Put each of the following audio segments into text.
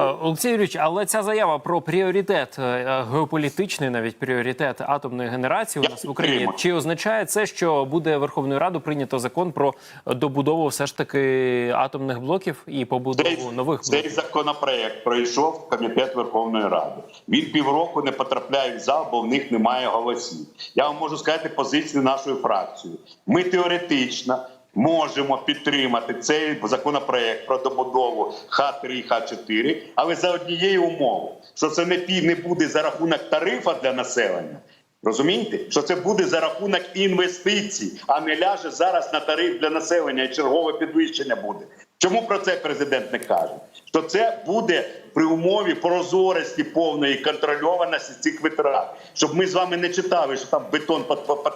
Е, Олексій Юрійович, але ця заява про пріоритет е, е, геополітичний, навіть пріоритет атомної генерації у нас в Україні. Чи означає це, що буде Верховною Радою прийнято закон про добудову все ж таки атомних блоків і побудову Цей, нових цей законопроект пройшов в комітет Верховної Ради. Він півроку не потрапляє в зал, бо в них немає голосів. Я вам можу сказати позицію нашої фракції. Ми теоретично можемо підтримати цей законопроект про добудову Х3 і Х4, але за однієї умови, що це не пі- не буде за рахунок тарифа для населення. Розумієте, що це буде за рахунок інвестицій, а не ляже зараз на тариф для населення і чергове підвищення буде. Чому про це президент не каже? Що це буде при умові прозорості повної контрольованості цих витрат, щоб ми з вами не читали, що там бетон по, по,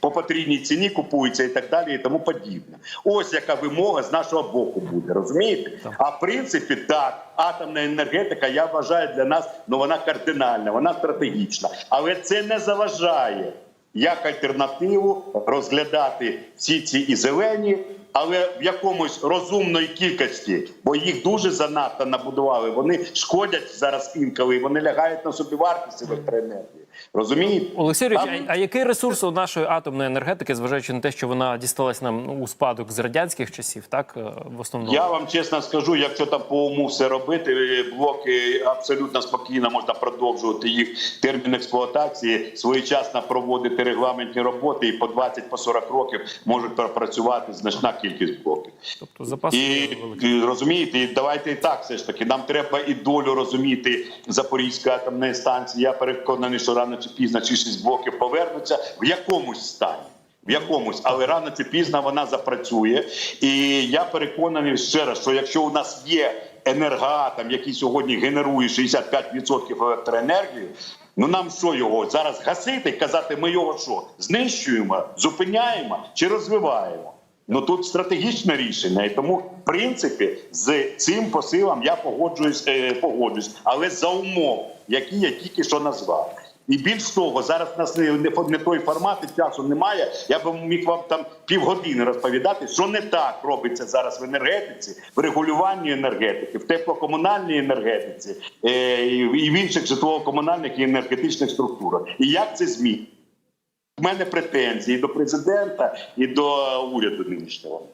по потрібній ціні купується і так далі, і тому подібне. Ось яка вимога з нашого боку буде, розумієте? А в принципі, так, атомна енергетика, я вважаю для нас, ну вона кардинальна, вона стратегічна, але це не заважає як альтернативу розглядати всі ці і зелені, але в якомусь розумної кількості, бо їх дуже занадто набудували. Вони шкодять зараз інколи, вони лягають на собівартість електроенергії. Розумієте? Олексій Юрійович, Там- а, а який ресурс у нашої атомної енергетики, зважаючи на те, що вона дісталась нам ну, у спадок з радянських часів, так е, в основному? Я вам чесно скажу, якщо там по уму все робити, е, блоки абсолютно спокійно можна продовжувати їх термін експлуатації, своєчасно проводити регламентні роботи, і по 20 по 40 років можуть пропрацювати значна кількість блоків. Тобто запас І, великий. і розумієте, і давайте і так все ж таки. Нам треба і долю розуміти Запорізької атомної станції. Я переконаний, що рано чи пізно ці шість блоків повернуться в якомусь стані. В якомусь, але рано чи пізно вона запрацює. І я переконаний ще раз, що якщо у нас є енергоатом, який сьогодні генерує 65% електроенергії, ну нам що його зараз гасити казати, ми його що знищуємо, зупиняємо чи розвиваємо? Ну тут стратегічне рішення, і тому, в принципі, з цим посилом я погоджуюсь, е, погоджуюсь, але за умов, які я тільки що назвав. І більш того, зараз нас не, той формат і часу немає. Я б міг вам там півгодини розповідати, що не так робиться зараз в енергетиці, в регулюванні енергетики, в теплокомунальній енергетиці е, і в інших житлово-комунальних і енергетичних структурах. І як це змінить? У мене претензії до президента і до уряду нинішнього.